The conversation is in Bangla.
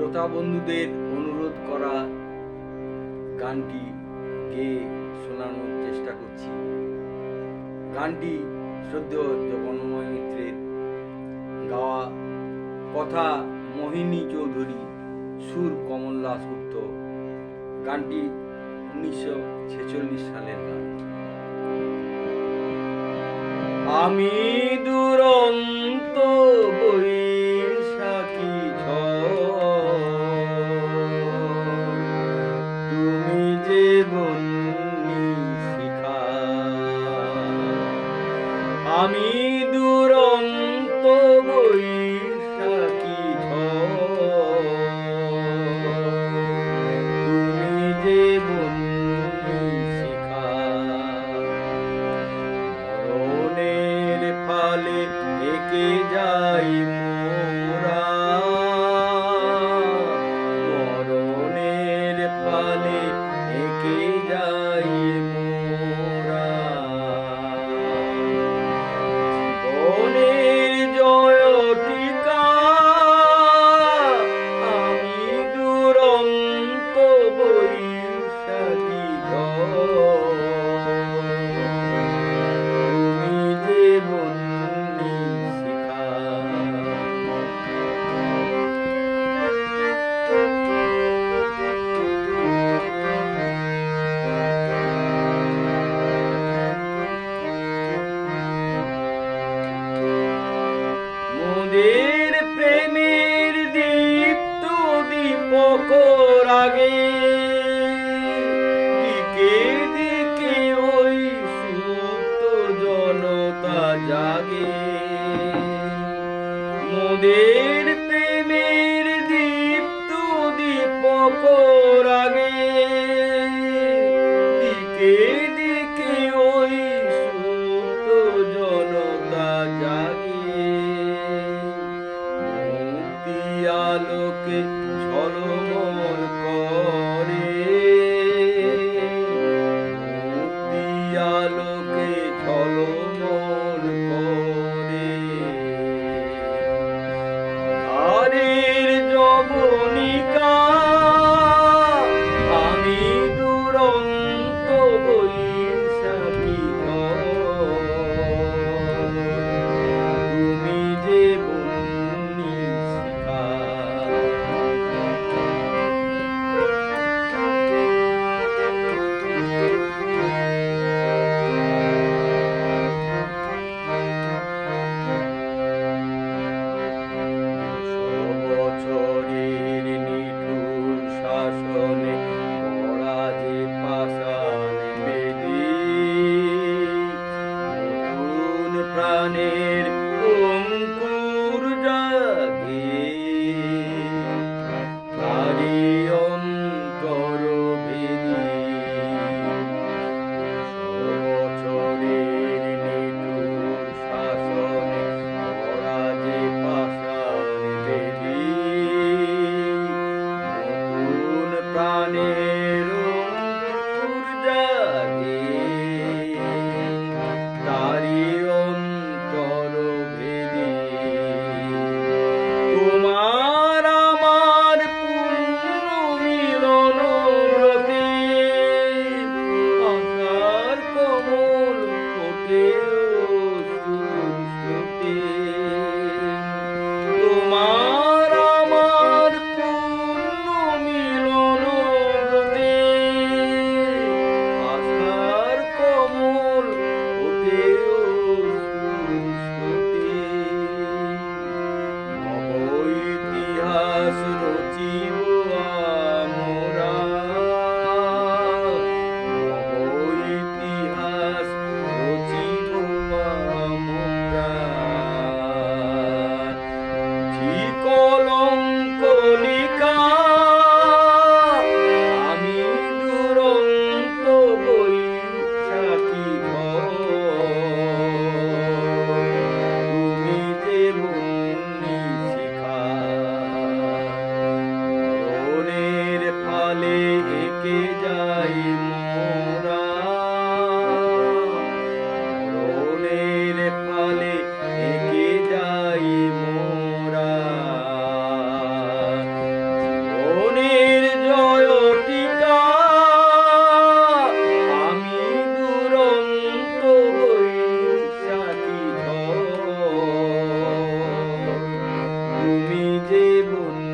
শ্রোতা বন্ধুদের অনুরোধ করা গানটি গেয়ে শোনানোর চেষ্টা করছি। গানটি শ্রদ্ধেয় জগন্ময় মিত্রের। গাওয়া কথা মোহিনী চৌধুরী, সুর কমলদাস গুপ্ত। গানটি উনিশশো ছেচল্লিশ সালের গান। আমি দুরন্ত বই আমি দুরন্ত বই আলোকে ঝড়ো প্রাণের অঙ্কুর জাগে। তারি অন্তর ভেদি বছরের নিটুর শাসনে পরাজে পাশান দেবী নতুন প্রাণের Deus. জীবন